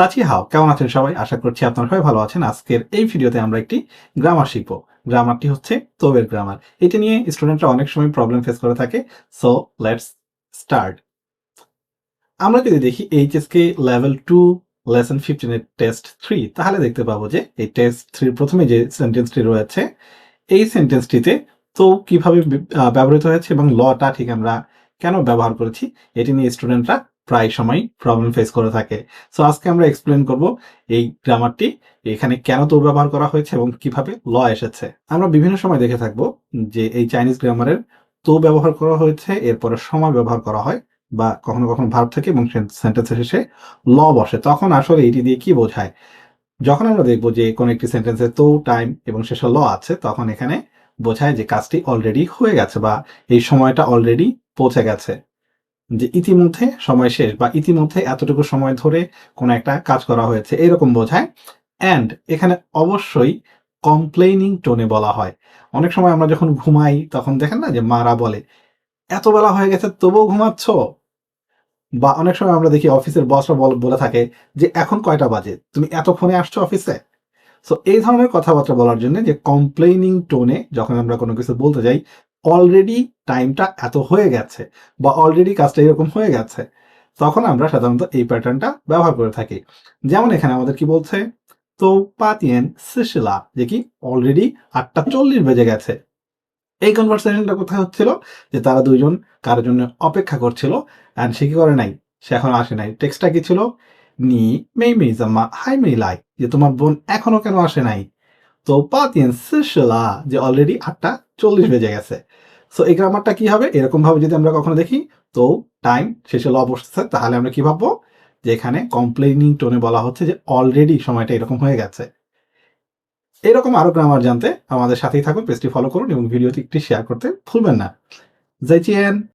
তাছি হাও কেমন আছেন সবাই? আশা করছি আপনারা সবাই ভালো আছেন। আজকের এই ভিডিওতে আমরা একটি গ্রামার শিখব। গ্রামারটি হচ্ছে তোবের গ্রামার এটা নিয়ে স্টুডেন্টরা অনেক সময় প্রবলেম ফেস করে থাকে। সো লেটস স্টার্ট আমরা যদি দেখি এইচএসকে লেভেল টু লেসন ফিফটিনের টেস্ট থ্রি তাহলে দেখতে পাবো যে এই টেস্ট থ্রির প্রথমে যে সেন্টেন্সটি রয়েছে, এই সেন্টেন্সটিতে তো কীভাবে ব্যবহৃত হয়েছে এবং লটা ঠিক আমরা কেন ব্যবহার করেছি, এটি নিয়ে স্টুডেন্টরা প্রায় সময় প্রবলেম ফেস করে থাকে। সো আজকে আমরা এক্সপ্লেন করব এই গ্রামারটি এখানে কেন তো ব্যবহার করা হয়েছে এবং কীভাবে ল এসেছে। আমরা বিভিন্ন সময় দেখে থাকব যে এই চাইনিজ গ্রামারের তো ব্যবহার করা হয়েছে, এরপরে সময় ব্যবহার করা হয়, বা কখনো কখনো ভার্ব থাকে এবং সেন্টেন্সের শেষে ল বসে। তখন আসলে এটি দিয়ে কি বোঝায়? যখন আমরা দেখব যে কোনো একটি সেন্টেন্সে তো টাইম এবং শেষে ল আছে, তখন এখানে বোঝায় যে কাজটি অলরেডি হয়ে গেছে বা এই সময়টা অলরেডি পৌঁছে গেছে। যে ইতিমধ্যে সময় শেষ বা ইতিমধ্যে এতটুকু সময় ধরে কোনো একটা কাজ করা হয়েছে, এরকম বোঝায়। অ্যান্ড এখানে অবশ্যই কমপ্লেইনিং টোনে বলা হয়। অনেক সময় আমরা যখন ঘুমাই, তখন দেখেন না যে মারা বলে, এত বেলা হয়ে গেছে, তবুও ঘুমাচ্ছ? বা অনেক সময় আমরা দেখি অফিসের বসরা বলে থাকে যে, এখন কয়টা বাজে? তুমি এতক্ষণে আসছো অফিসে? সো এই ধরনের কথাবার্তা বলার জন্য যে কমপ্লেইনিং টোনে যখন আমরা কোনো কিছু বলতে যাই অলরেডি টাইমটা এত হয়ে গেছে বা অলরেডি কাজটা এরকম হয়ে গেছে, তখন আমরা সাধারণত এই প্যাটার্নটা ব্যবহার করে থাকি। যেমন এখানে আমাদের কি বলছে? তো পাতিয়েন সিশিলা যে কি? অলরেডি আটটা চল্লিশ বেজে গেছে। এই কনভারসেশনটা কোথায় হচ্ছিল? যে তারা দুইজন কারোর জন্য অপেক্ষা করছিল অ্যান্ড সে কি করে নাই? সে এখন আসে নাই। টেক্সটটা কি ছিল? নি মেই মেই জাম্মা হাই মেই লাই যে তোমার বোন এখনও কেন আসে নাই? তো পাতিয়েন সিশিলা যে অলরেডি আটটা চল্লিশ বেজে গেছে। সো এই গ্রামারটা কি হবে? এরকম ভাবে যদি আমরা কখনো দেখি, তো টাইম শেষে ল বসতেছে, তাহলে আমরা কি ভাববো? যে এখানে কমপ্লেনিং টোনে বলা হচ্ছে যে অলরেডি সময়টা এরকম হয়ে গেছে। এরকম আরও গ্রামার জানতে আমাদের সাথেই থাকুন পেজটি ফলো করুন এবং ভিডিওটি একটি শেয়ার করতে ভুলবেন না। জাইচিয়েন